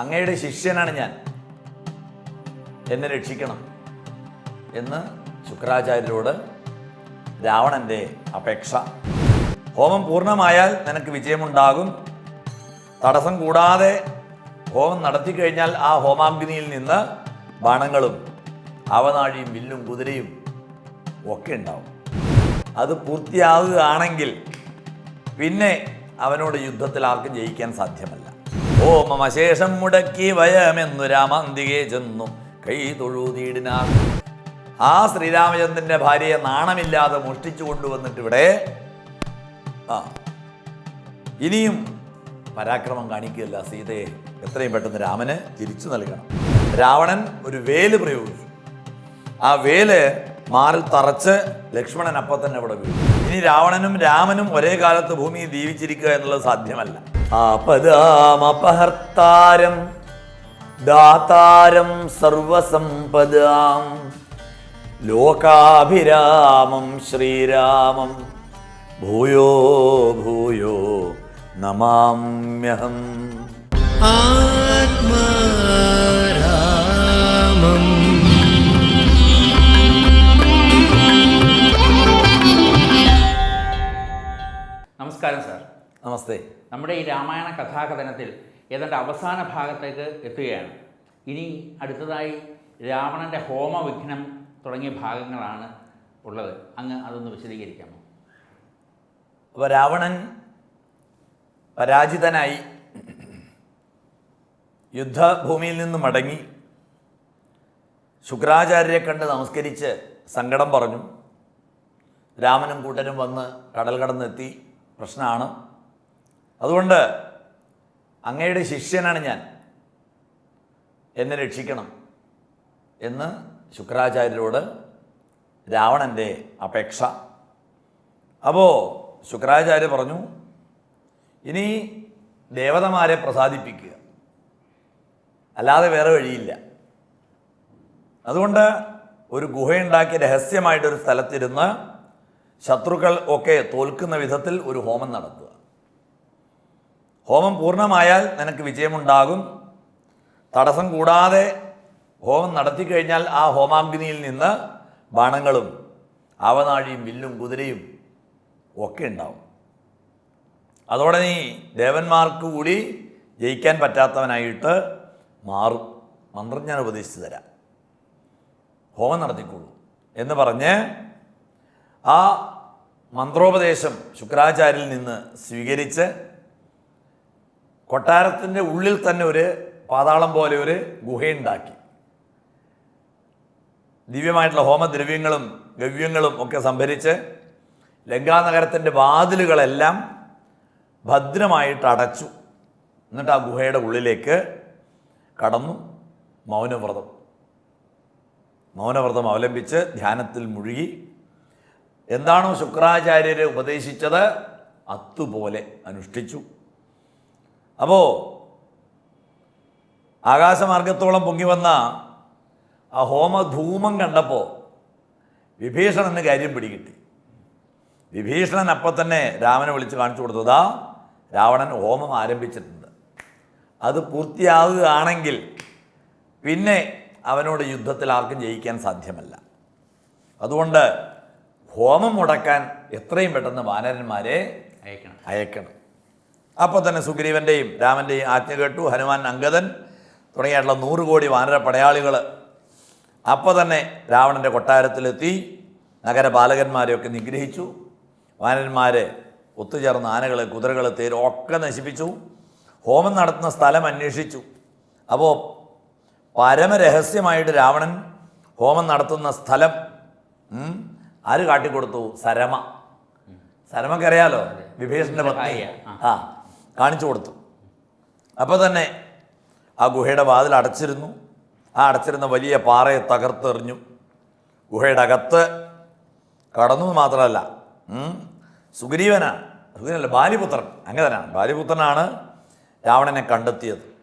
അങ്ങയുടെ ശിഷ്യനാണ് ഞാൻ. എന്നെ രക്ഷിക്കണം എന്ന് ശുക്രാചാര്യരോട് രാവണന്റെ അപേക്ഷ. ഹോമം പൂർണമായാൽ നിനക്ക് വിജയമുണ്ടാകും. തടസ്സം കൂടാതെ ഹോമം നടത്തി കഴിഞ്ഞാൽ ആ ഹോമാഗ്നിയിൽ നിന്ന് ബാണങ്ങളും അവനാഴിയും വില്ലും കുതിരയും ഒക്കെ ഉണ്ടാവും. അത് പൂർത്തിയാവുകയാണെങ്കിൽ പിന്നെ അവനോട് യുദ്ധത്തിൽ ആർക്കും ജയിക്കാൻ സാധ്യമല്ല. ഓമമശേഷം മുടക്കി വയമെന്നു രാമാന്തികെ ചെന്നു. കൈ തൊഴുതീടിനാർ ആ ശ്രീരാമചന്ദ്രന്റെ ഭാര്യയെ നാണമില്ലാതെ മോഷ്ടിച്ചു കൊണ്ടുവന്നിട്ട് ഇവിടെ ആ ഇനിയും പരാക്രമം കാണിക്കുകയല്ല സീതയെ. എത്രയും പെട്ടെന്ന് രാമന് തിരിച്ചു നൽകണം. രാവണൻ ഒരു വേൽ പ്രയോഗിച്ചു. ആ വേൽ മാറിൽ തറച്ച് ലക്ഷ്മണൻ അപ്പം തന്നെ അവിടെ വീണു ഇനി രാവണനും രാമനും ഒരേ കാലത്ത് ഭൂമിയിൽ ജീവിച്ചിരിക്കുക എന്നുള്ളത് സാധ്യമല്ല. ആപദാമപഹർത്താരം ദാതാരം സർവസമ്പദാം ലോകാഭിരാമം ശ്രീരാമം ഭൂയോ ഭൂയോ നമാമ്യഹം. ആത്മാരാമം നമസ്കാരം സാർ. നമസ്തേ. നമ്മുടെ ഈ രാമായണ കഥാകഥനത്തിൽ ഏതാണ്ട് അവസാന ഭാഗത്തേക്ക് എത്തുകയാണ്. ഇനി അടുത്തതായി രാവണന്റെ ഹോമവിഘ്നം തുടങ്ങിയ ഭാഗങ്ങളാണ് ഉള്ളത്. അങ്ങ് അതൊന്ന് വിശദീകരിക്കാമോ? അപ്പോൾ രാവണൻ പരാജിതനായി യുദ്ധഭൂമിയിൽ നിന്ന് മടങ്ങി ശുക്രാചാര്യരെ കണ്ട് നമസ്കരിച്ച് സങ്കടം പറഞ്ഞു. രാമനും കൂട്ടനും വന്ന് കടൽ കടന്നെത്തി. പ്രശ്നമാണ്. അതുകൊണ്ട് അങ്ങയുടെ ശിഷ്യനാണ് ഞാൻ. എന്നെ രക്ഷിക്കണം എന്ന് ശുക്രാചാര്യരോട് രാവണന്റെ അപേക്ഷ. അപ്പോൾ ശുക്രാചാര്യ പറഞ്ഞു ഇനി ദേവതമാരെ പ്രസാദിപ്പിക്കുക. അല്ലാതെ വേറെ വഴിയില്ല. അതുകൊണ്ട് ഒരു ഗുഹയുണ്ടാക്കി രഹസ്യമായിട്ടൊരു സ്ഥലത്തിരുന്ന് ശത്രുക്കൾ ഒക്കെ തോൽക്കുന്ന വിധത്തിൽ ഒരു ഹോമം നടത്തുക. ഹോമം പൂർണമായാൽ നിനക്ക് വിജയമുണ്ടാകും. തടസ്സം കൂടാതെ ഹോമം നടത്തി കഴിഞ്ഞാൽ ആ ഹോമാഗ്നിയിൽ നിന്ന് ബാണങ്ങളും ആവനാഴിയും വില്ലും കുതിരയും ഒക്കെ ഉണ്ടാവും. അതോടെ നീ ദേവന്മാർക്ക് കൂടി ജയിക്കാൻ പറ്റാത്തവനായിട്ട് മാറും. മന്ത്രം ഞാൻ ഉപദേശിച്ചു തരാം. ഹോമം നടത്തിക്കോളൂ എന്ന് പറഞ്ഞ് ആ മന്ത്രോപദേശം ശുക്രാചാര്യൽ നിന്ന് സ്വീകരിച്ച് കൊട്ടാരത്തിന്റെ ഉള്ളിൽ തന്നെ ഒരു പാതാളം പോലെ ഒരു ഗുഹയുണ്ടാക്കി. ദിവ്യമായിട്ടുള്ള ഹോമദ്രവ്യങ്ങളും ഗവ്യങ്ങളും ഒക്കെ സംഭരിച്ച് ലങ്കാനഗരത്തിന്റെ വാതിലുകളെല്ലാം ഭദ്രമായിട്ട് അടച്ചു. എന്നിട്ട് ആ ഗുഹയുടെ ഉള്ളിലേക്ക് കടന്നു മൗനവ്രതം. മൗനവ്രതം അവലംബിച്ച് ധ്യാനത്തിൽ മുഴുകി. എന്താണോ ശുക്രാചാര്യർ ഉപദേശിച്ചത്? അതുപോലെ അനുഷ്ഠിച്ചു. അപ്പോൾ ആകാശമാർഗത്തോളം പൊങ്ങി വന്ന ആ ഹോമധൂമം കണ്ടപ്പോൾ വിഭീഷണന് കാര്യം പിടികിട്ടി. വിഭീഷണൻ അപ്പം തന്നെ രാമനെ വിളിച്ച് കാണിച്ചു കൊടുത്തതാ രാവണൻ ഹോമം ആരംഭിച്ചിട്ടുണ്ട്. അത് പൂർത്തിയാകുകയാണെങ്കിൽ പിന്നെ അവനോട് യുദ്ധത്തിൽ ആർക്കും ജയിക്കാൻ സാധ്യമല്ല. അതുകൊണ്ട് ഹോമം മുടക്കാൻ എത്രയും പെട്ടെന്ന് വാനരന്മാരെ അയക്കണം. അയക്കണം. അപ്പോൾ തന്നെ സുഗ്രീവന്റെയും രാമന്റെയും ആജ്ഞ കേട്ടു. ഹനുമാൻ അങ്കദൻ തുടങ്ങിയിട്ടുള്ള നൂറ് കോടി വാനര പടയാളികൾ അപ്പോൾ തന്നെ രാവണന്റെ കൊട്ടാരത്തിലെത്തി. നഗരപാലകന്മാരെയൊക്കെ നിഗ്രഹിച്ചു. വാനരന്മാരെ ഒത്തുചേർന്ന ആനകൾ കുതിരകൾ തേരൊക്കെ ഒക്കെ നശിപ്പിച്ചു. ഹോമം നടത്തുന്ന സ്ഥലം അന്വേഷിച്ചു. അപ്പോൾ പരമരഹസ്യമായിട്ട് രാവണൻ ഹോമം നടത്തുന്ന സ്ഥലം ആര് കാട്ടിക്കൊടുത്തു? സരമ. സരമക്കറിയാലോ? വിഭീഷണന്റെ പത്നി ആ. കാണിച്ചു കൊടുത്തു. അപ്പോൾ തന്നെ ആ ഗുഹയുടെ വാതിൽ അടച്ചിരുന്നു. ആ അടച്ചിരുന്ന വലിയ പാറയെ തകർത്തെറിഞ്ഞു ഗുഹയുടെ അകത്ത് കടന്നു മാത്രമല്ല സുഗ്രീവനാണ്. സുഗ്രീവനല്ല ബാലിപുത്രൻ. അംഗതനാണ് ബാലിപുത്രനാണ് രാവണനെ കണ്ടെത്തിയത്.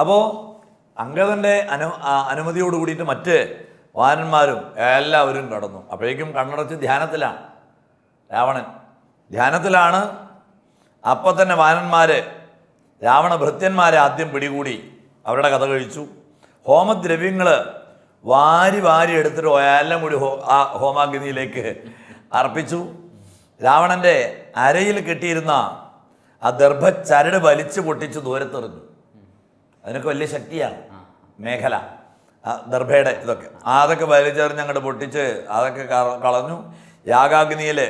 അപ്പോൾ അംഗതന്റെ അനു അനുമതിയോട് കൂടിയിട്ട് മറ്റ് വാനന്മാരും എല്ലാവരും കടന്നു. അപ്പോഴേക്കും കണ്ണടച്ച് ധ്യാനത്തിലാണ്. രാവണൻ. ധ്യാനത്തിലാണ്. അപ്പം തന്നെ വാനന്മാർ രാവണ ഭൃത്യന്മാരെ ആദ്യം പിടികൂടി അവരുടെ കഥ കഴിച്ചു. ഹോമദ്രവ്യങ്ങൾ വാരി വാരി എടുത്തിട്ട് എല്ലാം കൂടി ഹോ ആ ഹോമാഗ്നിയിലേക്ക് അർപ്പിച്ചു. രാവണന്റെ അരയിൽ കെട്ടിയിരുന്ന ആ ദർഭച്ചരട് വലിച്ചു പൊട്ടിച്ച് ദൂരത്തെറിഞ്ഞു. അതിനൊക്കെ വലിയ ശക്തിയാണ് മേഖല. ദർഭയുടെ ഇതൊക്കെ. അതൊക്കെ വലിച്ചെറിഞ്ഞ് അങ്ങോട്ട് പൊട്ടിച്ച് അതൊക്കെ കളഞ്ഞു. യാഗാഗ്നിയിൽ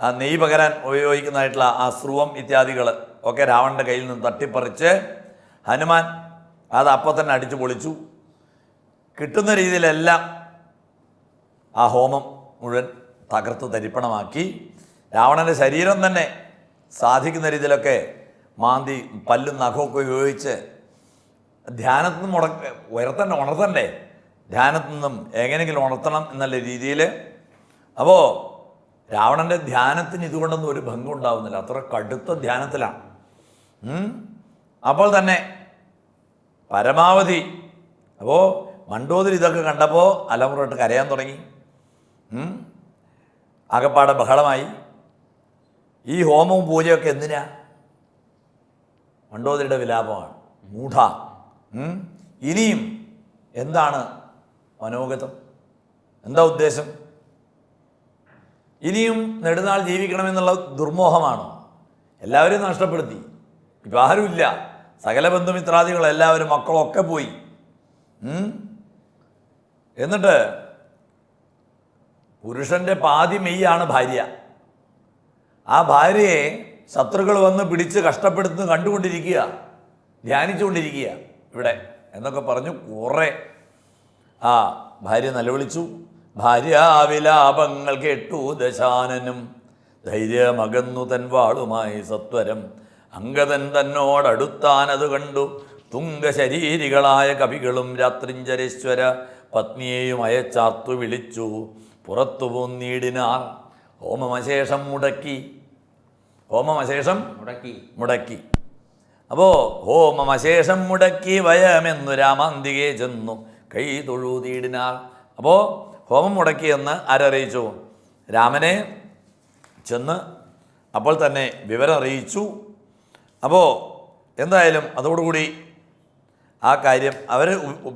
ആ നെയ്യ് പകരാൻ ഉപയോഗിക്കുന്നതായിട്ടുള്ള ആ സ്രുവം ഇത്യാദികൾ ഒക്കെ രാവണന്റെ കയ്യിൽ നിന്ന് തട്ടിപ്പറിച്ച് ഹനുമാൻ അത് അപ്പം തന്നെ അടിച്ച് പൊളിച്ചു. കിട്ടുന്ന രീതിയിലെല്ലാം ആ ഹോമം മുഴുവൻ തകർത്ത് തരിപ്പണമാക്കി. രാവണന്റെ ശരീരം തന്നെ സാധിക്കുന്ന രീതിയിലൊക്കെ മാന്തി പല്ലും നഖമൊക്കെ ഉപയോഗിച്ച് ധ്യാനത്തിൽ നിന്ന് മുടക്ക ഉയർത്തണ്ട ഉണർത്തണ്ടേ? ധ്യാനത്തിൽ നിന്നും എങ്ങനെയെങ്കിലും ഉണർത്തണം എന്നുള്ള രീതിയിൽ അപ്പോൾ രാവണന്റെ ധ്യാനത്തിന് ഇതുകൊണ്ടൊന്നും ഒരു ഭംഗം ഉണ്ടാവുന്നില്ല. അത്ര കടുത്ത ധ്യാനത്തിലാണ് അപ്പോൾ തന്നെ പരമാവധി അപ്പോൾ മണ്ടോതിരി ഇതൊക്കെ കണ്ടപ്പോൾ അലമുറയിട്ട് കരയാൻ തുടങ്ങി. ആകപ്പാടെ ബഹളമായി. ഈ ഹോമവും പൂജയൊക്കെ എന്തിനാ? മണ്ടോദരിയുടെ വിലാപമാണ്. മൂഢ. ഇനിയും എന്താണ് മനോഗതം? എന്താ ഉദ്ദേശം? ഇനിയും നെടുനാൾ ജീവിക്കണമെന്നുള്ള ദുർമോഹമാണ്? എല്ലാവരെയും നഷ്ടപ്പെടുത്തി. ഇപ്പം ആരുമില്ല. സകല ബന്ധുമിത്രാദികൾ എല്ലാവരും മക്കളൊക്കെ പോയി. എന്നിട്ട് പുരുഷന്റെ പാതി മെയ്യാണ് ഭാര്യ. ആ ഭാര്യയെ ശത്രുക്കൾ വന്ന് പിടിച്ച് കഷ്ടപ്പെടുത്തുന്നു കണ്ടുകൊണ്ടിരിക്കുക ധ്യാനിച്ചുകൊണ്ടിരിക്കുക. ഇവിടെ എന്നൊക്കെ പറഞ്ഞു കുറേ. ആ ഭാര്യ നിലവിളിച്ചു ഭാര്യാവിലാപങ്ങൾ കേട്ടു ദശാനനും. ധൈര്യമകന്നു തൻ വാളുമായി സത്വരം. അംഗതൻ തന്നോടടുത്താനത് കണ്ടു. തുംഗശരീരികളായ കവികളും രാത്രിഞ്ചരേശ്വര പത്നിയെയും അയച്ചാർത്തു വിളിച്ചു. പുറത്തു പോന്നീടിനാർ ഹോമമശേഷം മുടക്കി. ഹോമമശേഷം മുടക്കി. മുടക്കി. അപ്പോൾ ഹോമമശേഷം മുടക്കി വയമെന്നു രാമാന്തികെ ചെന്നു. കൈ തൊഴുതീടിനാർ അപ്പോൾ ഹോമം മുടക്കിയെന്ന് ആരറിയിച്ചു? രാമനെ ചെന്ന് അപ്പോൾ തന്നെ വിവരം അറിയിച്ചു അപ്പോൾ എന്തായാലും അതോടുകൂടി ആ കാര്യം അവർ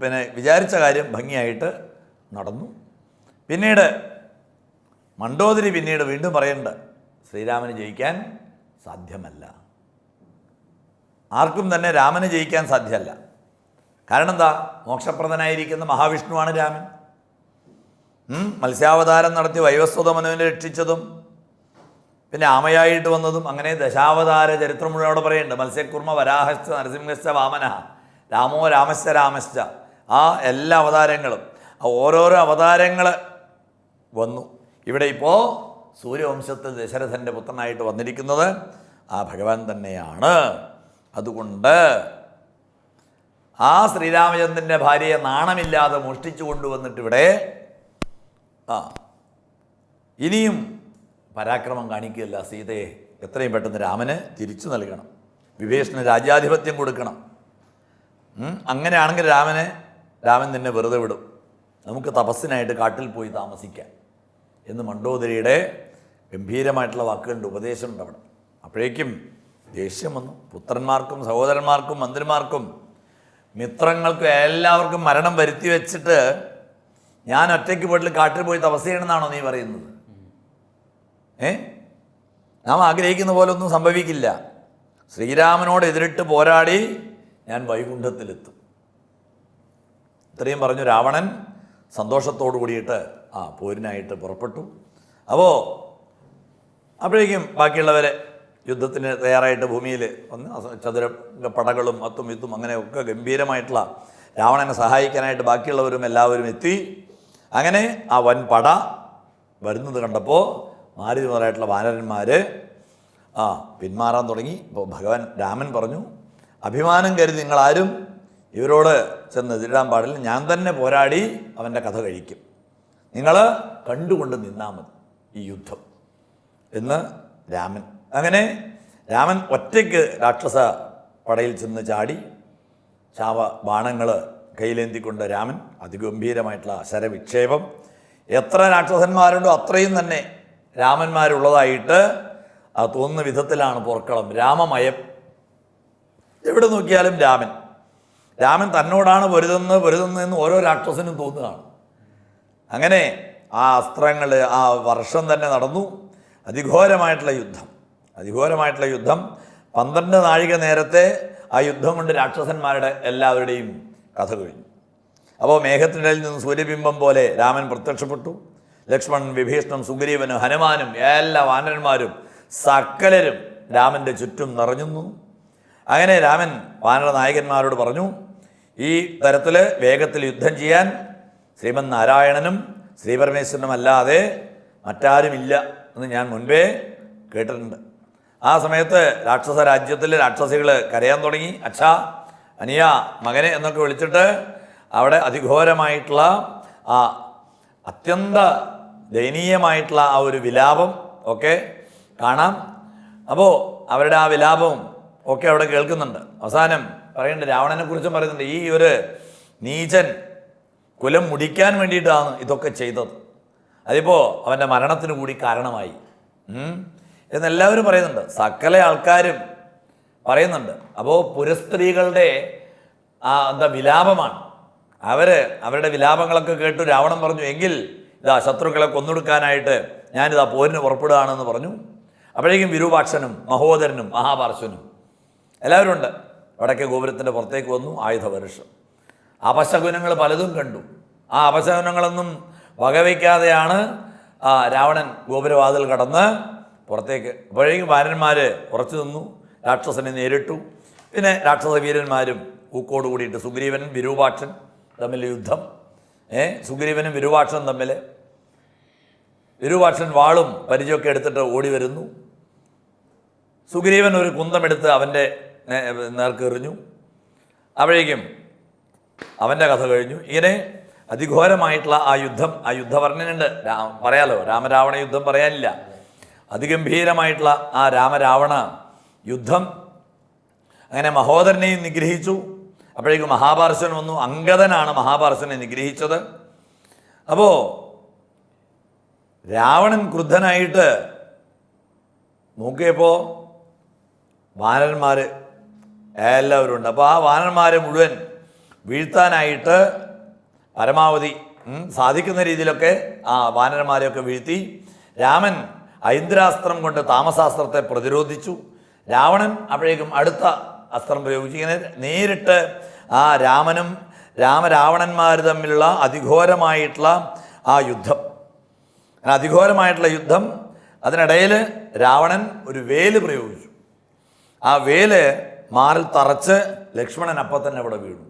പിന്നെ വിചാരിച്ച കാര്യം ഭംഗിയായിട്ട് നടന്നു. പിന്നീട് മണ്ടോദരി പിന്നീട് വീണ്ടും പറയേണ്ട ശ്രീരാമന് ജയിക്കാൻ സാധ്യമല്ല. ആർക്കും തന്നെ രാമന് ജയിക്കാൻ സാധ്യമല്ല. കാരണം എന്താ? മോക്ഷപ്രദനായിരിക്കുന്ന മഹാവിഷ്ണുവാണ് രാമൻ. മത്സ്യാവതാരം നടത്തി വൈവസ്വത മനുവിനെ രക്ഷിച്ചതും പിന്നെ ആമയായിട്ട് വന്നതും അങ്ങനെ ദശാവതാര ചരിത്രം മുഴുവൻ അവിടെ പറയുന്നുണ്ട്. മത്സ്യക്കുർമ്മ വരാഹശ്ച നരസിംഹശ്ച വാമന രാമോ രാമശ്ച രാമശ്ച ആ എല്ലാ അവതാരങ്ങളും ആ ഓരോരോ അവതാരങ്ങൾ വന്നു. ഇവിടെ ഇപ്പോൾ സൂര്യവംശത്തിൽ ദശരഥന്റെ പുത്രനായിട്ട് വന്നിരിക്കുന്നത് ആ ഭഗവാൻ തന്നെയാണ്. അതുകൊണ്ട് ആ ശ്രീരാമചന്ദ്രന്റെ ഭാര്യയെ നാണമില്ലാതെ മോഷ്ടിച്ചു കൊണ്ടുവന്നിട്ടിവിടെ ആ ഇനിയും പരാക്രമം കാണിക്കുകയല്ല. സീതയെ എത്രയും പെട്ടെന്ന് രാമന് തിരിച്ചു നൽകണം. വിഭീഷണന് രാജ്യാധിപത്യം കൊടുക്കണം. അങ്ങനെയാണെങ്കിൽ രാമനെ രാമൻ നിന്നെ വെറുതെ വിടും. നമുക്ക് തപസ്സിനായിട്ട് കാട്ടിൽ പോയി താമസിക്കാം എന്ന് മണ്ടോദരിയുടെ ഗംഭീരമായിട്ടുള്ള വാക്കുകളുടെ ഉപദേശമുണ്ട് അവിടെ. അപ്പോഴേക്കും ദേഷ്യം വന്നു. പുത്രന്മാർക്കും സഹോദരന്മാർക്കും മന്ത്രിമാർക്കും മിത്രങ്ങൾക്കും എല്ലാവർക്കും മരണം വരുത്തി വെച്ചിട്ട് ഞാൻ ഒറ്റയ്ക്ക് വീട്ടിൽ കാട്ടിൽ പോയി തപസ് ചെയ്യണമെന്നാണോ നീ പറയുന്നത്? ഏ? നാം ആഗ്രഹിക്കുന്ന പോലെ ഒന്നും സംഭവിക്കില്ല. ശ്രീരാമനോട് എതിരിട്ട് പോരാടി ഞാൻ വൈകുണ്ഠത്തിലെത്തും. ഇത്രയും പറഞ്ഞു രാവണൻ സന്തോഷത്തോടു കൂടിയിട്ട് ആ പോരിനായിട്ട് പുറപ്പെട്ടു. അപ്പോൾ അപ്പോഴേക്കും ബാക്കിയുള്ളവരെ യുദ്ധത്തിന് തയ്യാറായിട്ട് ഭൂമിയിൽ അസ- ചതുര പടകളും അത്തും ഇത്തും അങ്ങനെയൊക്കെ ഗംഭീരമായിട്ടുള്ള രാവണനെ സഹായിക്കാനായിട്ട് ബാക്കിയുള്ളവരും എല്ലാവരും എത്തി. അങ്ങനെ ആ വൻ പട വരുന്നത് കണ്ടപ്പോൾ മാറി മാറായിട്ടുള്ള വാനരന്മാർ ആ പിന്മാറാൻ തുടങ്ങി. ഇപ്പോൾ ഭഗവാൻ രാമൻ പറഞ്ഞു അഭിമാനം കരുതി നിങ്ങളാരും ഇവരോട് ചെന്ന് എതിരിടാൻ പാടില്ല. ഞാൻ തന്നെ പോരാടി അവന്റെ കഥ കഴിക്കും. നിങ്ങൾ കണ്ടുകൊണ്ട് നിന്നാൽ മതി ഈ യുദ്ധം. എന്ന് രാമൻ അങ്ങനെ രാമൻ ഒറ്റയ്ക്ക് രാക്ഷസ പടയിൽ ചെന്ന് ചാടി ശാവ ബാണങ്ങൾ കയ്യിലേന്തിക്കൊണ്ട് രാമൻ അതിഗംഭീരമായിട്ടുള്ള ശരവിക്ഷേപം. എത്ര രാക്ഷസന്മാരുണ്ടോ അത്രയും തന്നെ രാമന്മാരുള്ളതായിട്ട് തോന്നുന്ന വിധത്തിലാണ് പോർക്കളം. രാമമയം. എവിടെ നോക്കിയാലും രാമൻ. രാമൻ തന്നോടാണ് പൊരുതുന്നത് പൊരുതുന്നതെന്ന് ഓരോ രാക്ഷസനും തോന്നുകയാണ്. അങ്ങനെ ആ അസ്ത്രങ്ങൾ ആ വർഷം തന്നെ നടന്നു. അതിഘോരമായിട്ടുള്ള യുദ്ധം. അതിഘോരമായിട്ടുള്ള യുദ്ധം. പന്ത്രണ്ട് നാഴിക നേരത്തെ ആ യുദ്ധം കൊണ്ട് രാക്ഷസന്മാരുടെ എല്ലാവരുടെയും കഥ കഴിഞ്ഞു. അപ്പോൾ മേഘത്തിനിടയിൽ നിന്ന് സൂര്യബിംബം പോലെ രാമൻ പ്രത്യക്ഷപ്പെട്ടു. ലക്ഷ്മണൻ വിഭീഷണൻ സുഗ്രീവനും ഹനുമാനും എല്ലാ വാനരന്മാരും സകലരും രാമന്റെ ചുറ്റും നിറഞ്ഞുന്നു അങ്ങനെ രാമൻ വാനര നായകന്മാരോട് പറഞ്ഞു ഈ തരത്തിൽ വേഗത്തിൽ യുദ്ധം ചെയ്യാൻ ശ്രീമൻ നാരായണനും ശ്രീപരമേശ്വരനും അല്ലാതെ മറ്റാരുമില്ല എന്ന് ഞാൻ മുൻപേ കേട്ടിട്ടുണ്ട്. ആ സമയത്ത് രാക്ഷസ രാജ്യത്തിലെ രാക്ഷസികൾ കരയാൻ തുടങ്ങി. അച്ഛ അനിയ മകനെ എന്നൊക്കെ വിളിച്ചിട്ട് അവിടെ അതിഘോരമായിട്ടുള്ള ആ അത്യന്ത ദയനീയമായിട്ടുള്ള ആ ഒരു വിലാപം ഒക്കെ കാണാം. അപ്പോൾ അവരുടെ ആ വിലാപവും ഒക്കെ അവിടെ കേൾക്കുന്നുണ്ട്. അവസാനം പറയുന്നുണ്ട് രാവണനെ കുറിച്ചും പറയുന്നുണ്ട് ഈ ഒരു നീചൻ കുലം മുടിക്കാൻ വേണ്ടിയിട്ടാണ് ഇതൊക്കെ ചെയ്തത്. അതിപ്പോൾ അവന്റെ മരണത്തിന് കൂടി കാരണമായി. എന്നെല്ലാവരും പറയുന്നുണ്ട്. സകല ആൾക്കാരും പറയുന്നുണ്ട്. അപ്പോൾ പുരസ്ത്രീകളുടെ ആ എന്താ വിലാപമാണ്. അവർ അവരുടെ വിലാപങ്ങളൊക്കെ കേട്ടു രാവണൻ പറഞ്ഞു എങ്കിൽ ഇതാ ശത്രുക്കളെ കൊന്നൊടുക്കാനായിട്ട് ഞാനിതാ പോരിന് പുറപ്പെടുകയാണെന്ന് പറഞ്ഞു. അപ്പോഴേക്കും വിരൂപാക്ഷനും മഹോദരനും മഹാപാർശ്വനും എല്ലാവരും ഉണ്ട്. വടക്കേ ഗോപുരത്തിന്റെ പുറത്തേക്ക് വന്നു ആയുധപരുഷം അപശകുനങ്ങൾ പലതും കണ്ടു. ആ അപശകുനങ്ങളൊന്നും വകവയ്ക്കാതെയാണ് രാവണൻ ഗോപുരവാതിൽ കടന്ന് പുറത്തേക്ക്. അപ്പോഴേക്കും വാരന്മാർ ഉറച്ചു നിന്നു രാക്ഷസനെ നേരിട്ടു. പിന്നെ രാക്ഷസ വീരന്മാരും ഊക്കോട് കൂടിയിട്ട് സുഗ്രീവനും വിരൂപാക്ഷൻ തമ്മിൽ യുദ്ധം. ഏ സുഗ്രീവനും വിരൂപാക്ഷനും തമ്മിൽ വിരൂപാക്ഷൻ വാളും പരിചയമൊക്കെ എടുത്തിട്ട് ഓടി വരുന്നു. സുഗ്രീവൻ ഒരു കുന്തമെടുത്ത് അവന്റെ നേർക്കെറിഞ്ഞു അപ്പോഴേക്കും അവന്റെ കഥ കഴിഞ്ഞു. ഇങ്ങനെ അതിഘോരമായിട്ടുള്ള ആ യുദ്ധം ആ യുദ്ധവർണനുണ്ട്. പറയാലോ രാമരാവണ യുദ്ധം പറയാനില്ല. അതിഗംഭീരമായിട്ടുള്ള ആ രാമരാവണ യുദ്ധം. അങ്ങനെ മഹോദരനെയും നിഗ്രഹിച്ചു. അപ്പോഴേക്കും മഹാപാർശ്വൻ വന്നു. അങ്കദനാണ് മഹാപാർശ്വനെ നിഗ്രഹിച്ചത്. അപ്പോൾ രാവണൻ ക്രുദ്ധനായിട്ട് നോക്കിയപ്പോൾ വാനന്മാർ എല്ലാവരും ഉണ്ട്. അപ്പോൾ ആ വാനന്മാരെ മുഴുവൻ വീഴ്ത്താനായിട്ട് പരമാവധി സാധിക്കുന്ന രീതിയിലൊക്കെ ആ വാനരന്മാരെയൊക്കെ വീഴ്ത്തി. രാമൻ ഐന്ദ്രാസ്ത്രം കൊണ്ട് താമസാസ്ത്രത്തെ പ്രതിരോധിച്ചു. രാവണൻ അപ്പോഴേക്കും അടുത്ത അസ്ത്രം പ്രയോഗിച്ചു ഇങ്ങനെ നേരിട്ട് ആ രാമനും രാമരാവണന്മാർ തമ്മിലുള്ള അതിഘോരമായിട്ടുള്ള ആ യുദ്ധം. അതിഘോരമായിട്ടുള്ള യുദ്ധം അതിനിടയിൽ രാവണൻ ഒരു വേൽ പ്രയോഗിച്ചു. ആ വേൽ മാറിൽ തറച്ച് ലക്ഷ്മണൻ അപ്പം തന്നെ അവിടെ വീണു.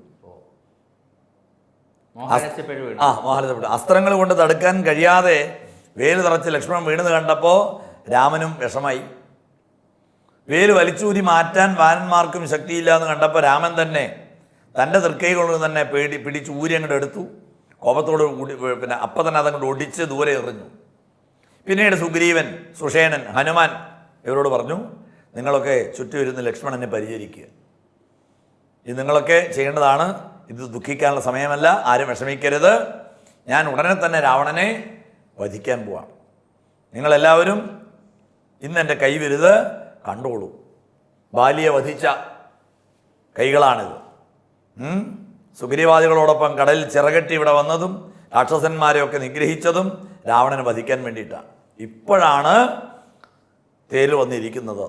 ആ മോഹനപ്പെട്ടു അസ്ത്രങ്ങൾ കൊണ്ട് തടുക്കാൻ കഴിയാതെ വേൽ തറച്ച് ലക്ഷ്മണൻ വീണത് കണ്ടപ്പോൾ രാമനും വിഷമായി. വേൽ വലിച്ചൂരി മാറ്റാൻ വാനന്മാർക്കും ശക്തിയില്ല എന്ന് കണ്ടപ്പോൾ രാമൻ തന്നെ തന്റെ തൃക്കൈ കൊണ്ട് തന്നെ പേടി പിടിച്ച് ഊരി അങ്ങോട്ട് എടുത്തു. കോപത്തോട് കൂടി പിന്നെ അപ്പം തന്നെ അതങ്ങോട്ട് ഒടിച്ച് ദൂരെ എറിഞ്ഞു. പിന്നീട് സുഗ്രീവൻ സുഷേണൻ ഹനുമാൻ ഇവരോട് പറഞ്ഞു നിങ്ങളൊക്കെ ചുറ്റി ഇരുന്ന് ലക്ഷ്മണനെ പരിചരിക്കുക ഇത് നിങ്ങളൊക്കെ ചെയ്യേണ്ടതാണ്. ഇത് ദുഃഖിക്കാനുള്ള സമയമല്ല. ആരും വിഷമിക്കരുത്. ഞാൻ ഉടനെ തന്നെ രാവണനെ വധിക്കാൻ പോവാം. നിങ്ങളെല്ലാവരും ഇന്ന് എന്റെ കൈ വരുത് കണ്ടോളൂ. ബാലിയെ വധിച്ച കൈകളാണിത്? സുഗ്രീവാദികളോടൊപ്പം കടലിൽ ചിറകെട്ടി ഇവിടെ വന്നതും രാക്ഷസന്മാരെയൊക്കെ നിഗ്രഹിച്ചതും രാവണനെ വധിക്കാൻ വേണ്ടിയിട്ടാണ് ഇപ്പോഴാണ് തേര് വന്നിരിക്കുന്നത്.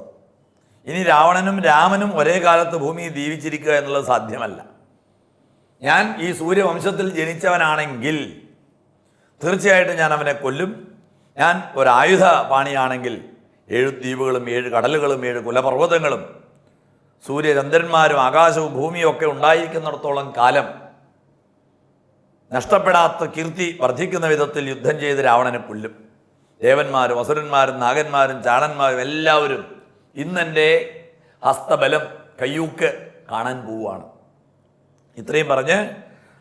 ഇനി രാവണനും രാമനും ഒരേ കാലത്ത് ഭൂമിയിൽ ജീവിച്ചിരിക്കുക എന്നുള്ളത് സാധ്യമല്ല. ഞാൻ ഈ സൂര്യവംശത്തിൽ ജനിച്ചവനാണെങ്കിൽ തീർച്ചയായിട്ടും ഞാൻ അവനെ കൊല്ലും. ഞാൻ ഒരായുധ പാണിയാണെങ്കിൽ ഏഴ് ദ്വീപുകളും ഏഴ് കടലുകളും ഏഴ് കുലപർവതങ്ങളും സൂര്യചന്ദ്രന്മാരും ആകാശവും ഭൂമിയും ഒക്കെ ഉണ്ടായിരിക്കുന്നിടത്തോളം കാലം നഷ്ടപ്പെടാത്ത കീർത്തി വർദ്ധിക്കുന്ന വിധത്തിൽ യുദ്ധം ചെയ്ത് രാവണനെ കൊല്ലും. ദേവന്മാരും അസുരന്മാരും നാഗന്മാരും ചാണന്മാരും എല്ലാവരും ഇന്നെന്റെ ഹസ്തബലം കയ്യൂക്ക് കാണാൻ പോവുകയാണ്. ഇത്രയും പറഞ്ഞ്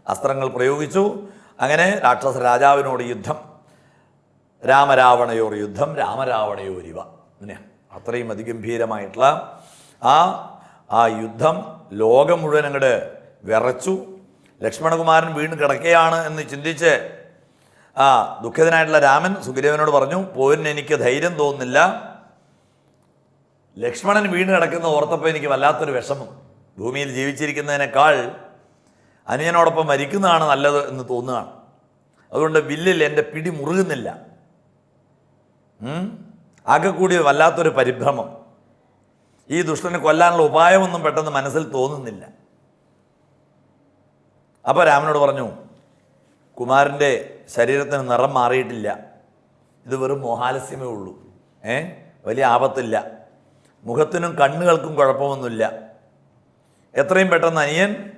അസ്ത്രങ്ങൾ പ്രയോഗിച്ചു. അങ്ങനെ രാക്ഷസ രാജാവിനോട് യുദ്ധം രാമരാവണയോർ യുദ്ധം രാമരാവണയോരിവ ഇങ്ങനെ അത്രയും അതിഗംഭീരമായിട്ടുള്ള ആ ആ യുദ്ധം ലോകം മുഴുവൻ അങ്ങോട്ട് വിറച്ചു. ലക്ഷ്മണകുമാരൻ വീണ് കിടക്കുകയാണ് എന്ന് ചിന്തിച്ച് ആ ദുഃഖിതനായിട്ടുള്ള രാമൻ സുഗ്രീവനോട് പറഞ്ഞു പോരിന് എനിക്ക് ധൈര്യം തോന്നുന്നില്ല. ലക്ഷ്മണൻ വീണ് കിടക്കുന്ന ഓർത്തപ്പോൾ എനിക്ക് വല്ലാത്തൊരു വിഷമം. ഭൂമിയിൽ ജീവിച്ചിരിക്കുന്നതിനേക്കാൾ അനുജനോടൊപ്പം മരിക്കുന്നതാണ് നല്ലത് എന്ന് തോന്നുകയാണ്. അതുകൊണ്ട് വില്ലിൽ എന്റെ പിടി മുറുകുന്നില്ല. ആകെ കൂടി വല്ലാത്തൊരു പരിഭ്രമം. ഈ ദുഷ്ടനെ കൊല്ലാനുള്ള ഉപായമൊന്നും പെട്ടെന്ന് മനസ്സിൽ തോന്നുന്നില്ല. അപ്പോൾ രാമനോട് പറഞ്ഞു കുമാരന്റെ ശരീരത്തിന് നിറം മാറിയിട്ടില്ല. ഇത് വെറും മോഹാലസ്യമേ ഉള്ളൂ. ഏ? വലിയ ആപത്തില്ല. മുഖത്തിനും കണ്ണുകൾക്കും കുഴപ്പമൊന്നുമില്ല. എത്രയും പെട്ടെന്ന് അനിയൻ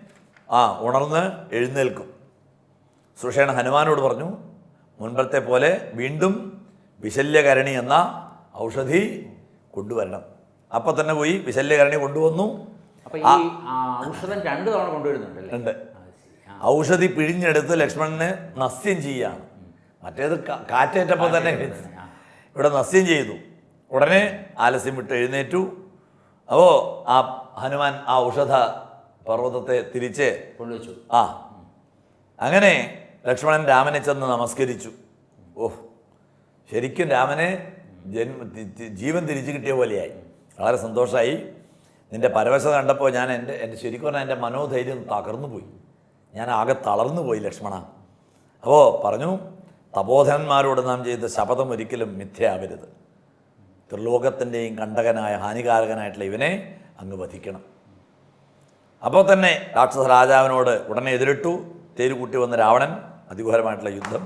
ആ ഉണർന്ന് എഴുന്നേൽക്കും. സുഷേണ ഹനുമാനോട് പറഞ്ഞു മുൻപത്തെ പോലെ വീണ്ടും വിശല്യകരണി എന്ന ഔഷധി കൊണ്ടുവരണം. അപ്പൊ തന്നെ പോയി വിശല്യകരണി കൊണ്ടുവന്നു. ഔഷധം രണ്ട് തവണ ഔഷധി പിഴിഞ്ഞെടുത്ത് ലക്ഷ്മണന് നസ്യം ചെയ്യാണ് മറ്റേത് കാറ്റേറ്റപ്പോൾ തന്നെ. ഇവിടെ നസ്യം ചെയ്തു. ഉടനെ ആലസ്യം വിട്ട് എഴുന്നേറ്റു. അപ്പോൾ ആ ഹനുമാൻ ആ ഔഷധ പർവതത്തെ തിരിച്ച് കൊണ്ടുവച്ചു. ആ. അങ്ങനെ ലക്ഷ്മണൻ രാമനെ ചെന്ന് നമസ്കരിച്ചു. ഓഹ് ശരിക്കും രാമനെ ജന്മ ജീവൻ തിരിച്ചു കിട്ടിയ പോലെയായി. വളരെ സന്തോഷമായി നിന്റെ പരവശത കണ്ടപ്പോൾ ഞാൻ എന്റെ എന്റെ ശരിക്കും പറഞ്ഞാൽ എന്റെ മനോധൈര്യം തകർന്നു പോയി. ഞാൻ ആകെ തളർന്നു പോയി ലക്ഷ്മണ. അപ്പോൾ പറഞ്ഞു തപോധനന്മാരോട് നാം ചെയ്ത ശപഥം ഒരിക്കലും മിഥ്യയാവരുത്. ത്രിലോകത്തിന്റെയും കണ്ടകനായ ഹാനികാരകനായിട്ടുള്ള ഇവനെ അങ്ങ് വധിക്കണം. അപ്പോൾ തന്നെ രാക്ഷസ രാജാവിനോട് ഉടനെ എതിരിട്ടു. തേര് കൂട്ടി വന്ന രാവണൻ അതിഘോരമായിട്ടുള്ള യുദ്ധം.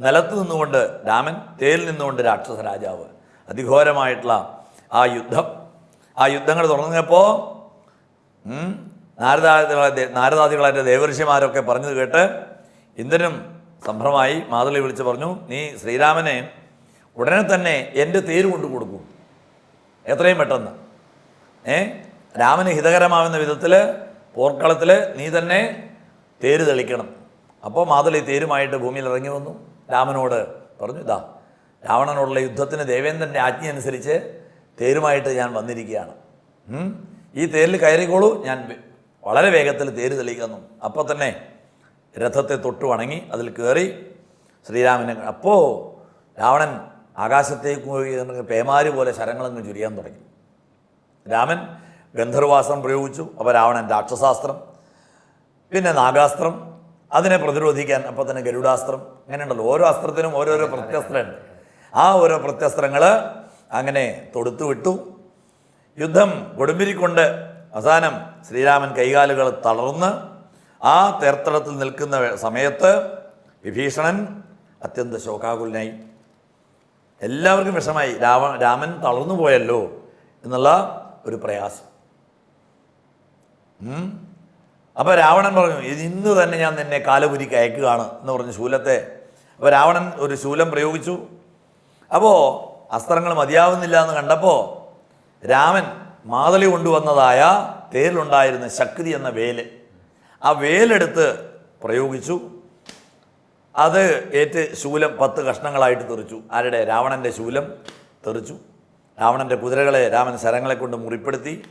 നിലത്ത് നിന്നുകൊണ്ട് രാമൻ തേരിൽ നിന്നുകൊണ്ട് രാക്ഷസ രാജാവ്. അതിഘോരമായിട്ടുള്ള ആ യുദ്ധം. ആ യുദ്ധങ്ങൾ തുടങ്ങിയപ്പോൾ നാരദാദികളെ നാരദാദികളായിട്ട് ദേവർഷിമാരൊക്കെ പറഞ്ഞത് കേട്ട് ഇന്ദ്രനും സംഭ്രമായി മാതളി വിളിച്ച് പറഞ്ഞു നീ ശ്രീരാമനെ ഉടനെ തന്നെ എന്റെ തേര് കൊണ്ട് കൊടുക്കും. എത്രയും പെട്ടെന്ന്. ഏ? രാമന് ഹിതകരമാവുന്ന വിധത്തിൽ പോർക്കളത്തിൽ നീ തന്നെ തേര് തെളിക്കണം. അപ്പോൾ മാതളി തേരുമായിട്ട് ഭൂമിയിൽ ഇറങ്ങി വന്നു. രാമനോട് പറഞ്ഞു ഇതാ രാവണനോടുള്ള യുദ്ധത്തിന് ദേവേന്ദ്രന്റെ ആജ്ഞ അനുസരിച്ച് തേരുമായിട്ട് ഞാൻ വന്നിരിക്കുകയാണ്. ഈ തേരിൽ കയറിക്കോളൂ. ഞാൻ വളരെ വേഗത്തിൽ തേര് തെളിയിക്കുന്നു. അപ്പോൾ തന്നെ രഥത്തെ തൊട്ട് വണങ്ങി അതിൽ കയറി ശ്രീരാമനെ അപ്പോൾ രാവണൻ ആകാശത്തേക്ക് പേമാരി പോലെ ശരങ്ങളങ്ങ് ചുരിയാൻ തുടങ്ങി. രാമൻ ഗന്ധർവാസ്ത്രം പ്രയോഗിച്ചു അപ്പോൾ രാവണൻ രാക്ഷസാസ്ത്രം പിന്നെ നാഗാസ്ത്രം അതിനെ പ്രതിരോധിക്കാൻ അപ്പോൾ തന്നെ ഗരുഡാസ്ത്രം അങ്ങനെയുണ്ടല്ലോ ഓരോ അസ്ത്രത്തിനും ഓരോരോ പ്രത്യസ്ത്രമുണ്ട് ആ ഓരോ പ്രത്യസ്ത്രങ്ങൾ അങ്ങനെ തൊടുത്തു വിട്ടു യുദ്ധം കൊടുമ്പിരിക്കൊണ്ട് അവസാനം ശ്രീരാമൻ കൈകാലുകൾ തളർന്ന് ആ തേർത്തടത്തിൽ നിൽക്കുന്ന സമയത്ത് വിഭീഷണൻ അത്യന്ത ശോകാകുലനായി. എല്ലാവർക്കും വിഷമായി. രാമൻ തളർന്നു പോയല്ലോ എന്നുള്ള ഒരു പ്രയാസം. അപ്പോൾ രാവണൻ പറഞ്ഞു ഇന്ന് തന്നെ ഞാൻ നിന്നെ കാലപുരിക്ക് അയക്കുകയാണ് എന്ന് പറഞ്ഞു ശൂലത്തെ. അപ്പോൾ രാവണൻ ഒരു ശൂലം പ്രയോഗിച്ചു. അപ്പോൾ അസ്ത്രങ്ങൾ മതിയാവുന്നില്ല എന്ന് കണ്ടപ്പോൾ രാമൻ മാതളി കൊണ്ടുവന്നതായ തേരിലുണ്ടായിരുന്ന ശക്തി എന്ന വേൽ ആ വേലെടുത്ത് പ്രയോഗിച്ചു. അത് ഏറ്റ് ശൂലം പത്ത് കഷ്ണങ്ങളായിട്ട് തെറിച്ചു. ആരുടെ? രാവണന്റെ ശൂലം തെറിച്ചു. രാവണന്റെ കുതിരകളെ രാമൻ ശരങ്ങളെ കൊണ്ട് മുറിപ്പെടുത്തി.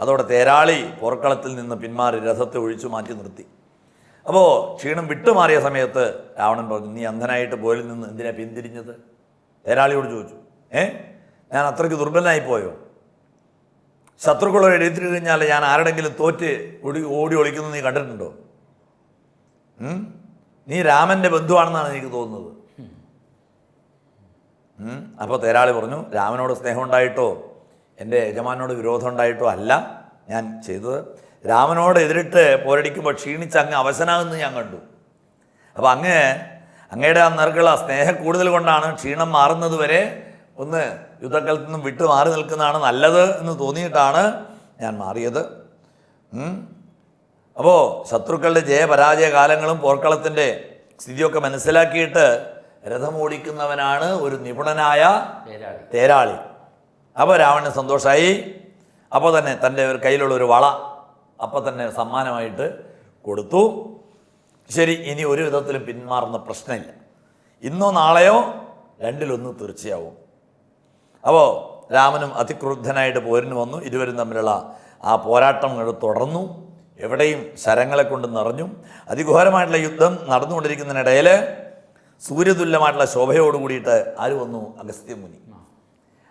അതോടെ തേരാളി പോർക്കളത്തിൽ നിന്ന് പിന്മാറി രഥത്തെ ഒഴിച്ചു മാറ്റി നിർത്തി. അപ്പോൾ ക്ഷീണം വിട്ടുമാറിയ സമയത്ത് രാവണൻ പറഞ്ഞു നീ അന്ധനായിട്ട് പോരിൽ നിന്ന് എന്തിനാ പിന്തിരിഞ്ഞത്? തേരാളിയോട് ചോദിച്ചു ഏ? ഞാൻ അത്രയ്ക്ക് ദുർബലനായി പോയോ? ശത്രുക്കളോട് എഴുതി കഴിഞ്ഞാൽ ഞാൻ ആരുടെങ്കിലും തോറ്റ് ഓടി ഓടി ഒളിക്കുന്നത് നീ കണ്ടിട്ടുണ്ടോ? നീ രാമന്റെ ബന്ധുവാണെന്നാണ് എനിക്ക് തോന്നുന്നത്. അപ്പോൾ തേരാളി പറഞ്ഞു രാമനോട് സ്നേഹം ഉണ്ടായിട്ടോ എന്റെ യജമാനോട് വിരോധം ഉണ്ടായിട്ടോ അല്ല ഞാൻ ചെയ്തത്. രാമനോട് എതിരിട്ട് പോരടിക്കുമ്പോൾ ക്ഷീണിച്ച് അങ്ങ് അവശനാകുന്നത് ഞാൻ കണ്ടു. അപ്പോൾ അങ്ങ് അങ്ങയുടെ ആ നിറക്കുള്ള സ്നേഹം കൂടുതൽ കൊണ്ടാണ് ക്ഷീണം മാറുന്നത് വരെ ഒന്ന് യുദ്ധക്കളത്തിൽ നിന്നും വിട്ടു മാറി നിൽക്കുന്നതാണ് നല്ലത് എന്ന് തോന്നിയിട്ടാണ് ഞാൻ മാറിയത്. അപ്പോൾ ശത്രുക്കളുടെ ജയപരാജയ കാലങ്ങളും പോർക്കളത്തിന്റെ സ്ഥിതിയൊക്കെ മനസ്സിലാക്കിയിട്ട് രഥമോടിക്കുന്നവനാണ് ഒരു നിപുണനായ തേരാളി. തേരാളി. അപ്പോൾ രാവണന് സന്തോഷമായി അപ്പോൾ തന്നെ തന്റെ ഒരു കയ്യിലുള്ള ഒരു വള അപ്പോൾ തന്നെ സമ്മാനമായിട്ട് കൊടുത്തു. ശരി ഇനി ഒരു വിധത്തിലും പിന്മാറുന്ന പ്രശ്നമില്ല. ഇന്നോ നാളെയോ രണ്ടിലൊന്ന് തീർച്ചയാവും. അപ്പോൾ രാമനും അതിക്രുദ്ധനായിട്ട് പോരിന് വന്നു. ഇരുവരും തമ്മിലുള്ള ആ പോരാട്ടം അങ്ങോട്ട് തുടർന്നു. എവിടെയും ശരങ്ങളെ കൊണ്ട് നിറഞ്ഞു. അതിഘോരമായിട്ടുള്ള യുദ്ധം നടന്നുകൊണ്ടിരിക്കുന്നതിനിടയിൽ സൂര്യതുല്യമായിട്ടുള്ള ശോഭയോട് കൂടിയിട്ട് ആര് വന്നു? അഗസ്ത്യമുനി.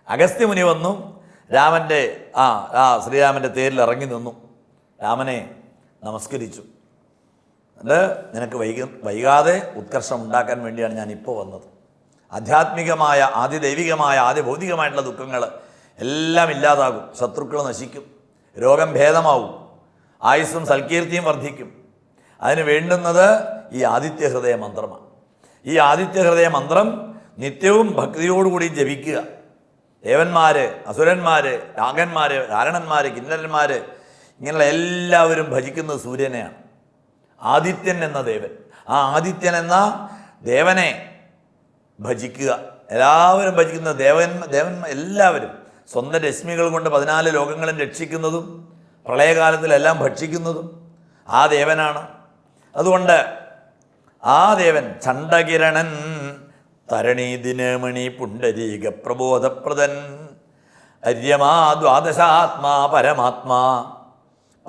അഗസ്ത്യമുനി വന്നു. രാമന്റെ ആ ആ ശ്രീരാമന്റെ തേരിൽ ഇറങ്ങി നിന്നു. രാമനെ നമസ്കരിച്ചു. അത് നിനക്ക് വൈക വൈകാതെ ഉത്കർഷം ഉണ്ടാക്കാൻ വേണ്ടിയാണ് ഞാൻ ഇപ്പോൾ വന്നത്. ആധ്യാത്മികമായ ആദ്യ ദൈവികമായ ആദ്യ ഭൗതികമായിട്ടുള്ള ദുഃഖങ്ങൾ എല്ലാം ഇല്ലാതാകും. ശത്രുക്കൾ നശിക്കും. രോഗം ഭേദമാവും. ആയുസ്സും സൽകീർത്തിയും വർദ്ധിക്കും. അതിന് വേണ്ടുന്നത് ഈ ആദിത്യ ഹൃദയ മന്ത്രമാണ്. ഈ ആദിത്യ ഹൃദയ മന്ത്രം നിത്യവും ഭക്തിയോടുകൂടി ജപിക്കുക. ദേവന്മാര് അസുരന്മാര് രാഗന്മാർ ധാരണന്മാർ കിന്നരന്മാര് ഇങ്ങനെയുള്ള എല്ലാവരും ഭജിക്കുന്നത് സൂര്യനെയാണ്. ആദിത്യൻ എന്ന ദേവൻ. ആ ആദിത്യൻ എന്ന ദേവനെ ഭജിക്കുക. എല്ലാവരും ഭജിക്കുന്ന ദേവൻ ദേവൻ എല്ലാവരും സ്വന്തം രശ്മികൾ കൊണ്ട് പതിനാല് ലോകങ്ങളും രക്ഷിക്കുന്നതും പ്രളയകാലത്തിലെല്ലാം ഭക്ഷിക്കുന്നതും ആ ദേവനാണ്. അതുകൊണ്ട് ആ ദേവൻ ചണ്ഡകിരണൻ തരണീദിനമണി പുണ്ടരീക പ്രബോധപ്രദൻ. അര്യമാ ദ്വാദശാത്മാ പരമാത്മാ.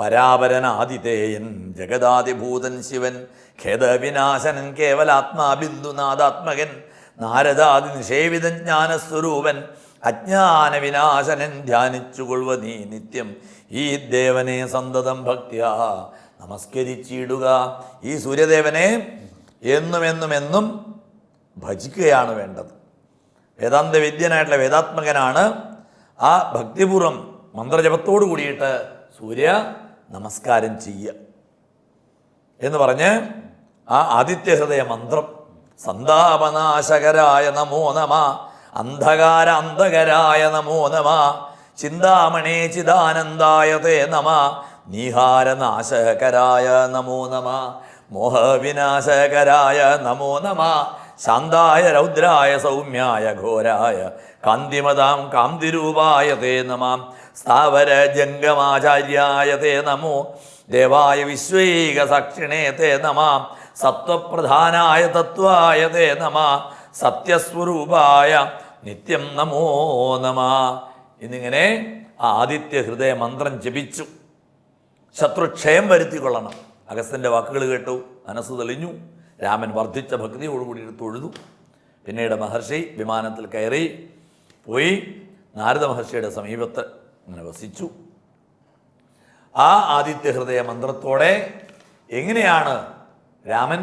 പരാപരനാതിഥേയൻ ജഗദാതിഭൂതൻ ശിവൻ. ഖേദവിനാശനൻ കേവലാത്മാ ബിന്ദുനാഥാത്മകൻ. നാരദാതി നിഷേവിതൻ ജ്ഞാനസ്വരൂപൻ. അജ്ഞാന വിനാശനൻ ധ്യാനിച്ചുകൊള്ളുവ നീ നിത്യം. ഈ ദേവനെ സന്തതം ഭക്തിയാ നമസ്കരിച്ചിടുക. ഈ സൂര്യദേവനെ എന്നും എന്നും എന്നും ഭജിക്കുകയാണ് വേണ്ടത്. വേദാന്ത വിദ്യനായിട്ടുള്ള വേദാത്മകനാണ്. ആ ഭക്തിപൂർവം മന്ത്രജപത്തോടു കൂടിയിട്ട് സൂര്യ നമസ്കാരം ചെയ്യുക എന്ന് പറഞ്ഞ് ആ ആദിത്യഹൃദയ മന്ത്രം സന്താപനാശകരായ നമോ നമ അന്ധകാര അന്ധകരായ നമോ നമ ചിന്താമണേ ചിദാനന്ദായ തേ നമ നീഹാരനാശകരായ നമോ നമ മോഹവിനാശകരായ നമോ നമ ശാന്തായ രൗദ്രായ സൗമ്യായ ഘോരായ കാന്തിമതാം കാന്തിരൂപായ തേ നമാം. സ്ഥാവര ജംഗമാചാര്യായ തേ നമോ. ദേവായ വിശ്വൈക സാക്ഷിണേ തേ നമാം. സത്വപ്രധാനായ തത്വായ തേ നമ. സത്യസ്വരൂപായ നിത്യം നമോ നമ. എന്നിങ്ങനെ ആദിത്യ ഹൃദയ മന്ത്രം ജപിച്ചു. ശത്രുക്ഷയം വരുത്തിക്കൊള്ളണം. അഗസ്തന്റെ വാക്കുകൾ കേട്ടു. മനസ്സ് തെളിഞ്ഞു. രാമൻ വർദ്ധിച്ച ഭക്തിയോടുകൂടി തൊഴുതു. പിന്നീട് മഹർഷി വിമാനത്തിൽ കയറി പോയി നാരദ മഹർഷിയുടെ സമീപത്ത് അങ്ങനെ വസിച്ചു. ആ ആദിത്യ ഹൃദയ മന്ത്രത്തോടെ എങ്ങനെയാണ് രാമൻ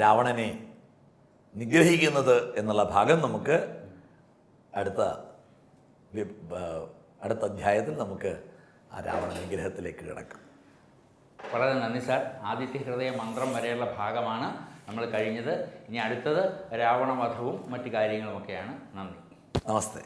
രാവണനെ നിഗ്രഹിക്കുന്നത് എന്നുള്ള ഭാഗം നമുക്ക് അടുത്ത അടുത്ത അധ്യായത്തിൽ നമുക്ക് ആ രാവണ നിഗ്രഹത്തിലേക്ക് കിടക്കാം. വളരെ നന്ദി സാർ. ആദിത്യ ഹൃദയ മന്ത്രം വരെയുള്ള ഭാഗമാണ് നമ്മൾ കഴിഞ്ഞത്. ഇനി അടുത്തത് രാവണവധവും മറ്റു കാര്യങ്ങളുമൊക്കെയാണ്. നന്ദി. നമസ്തേ.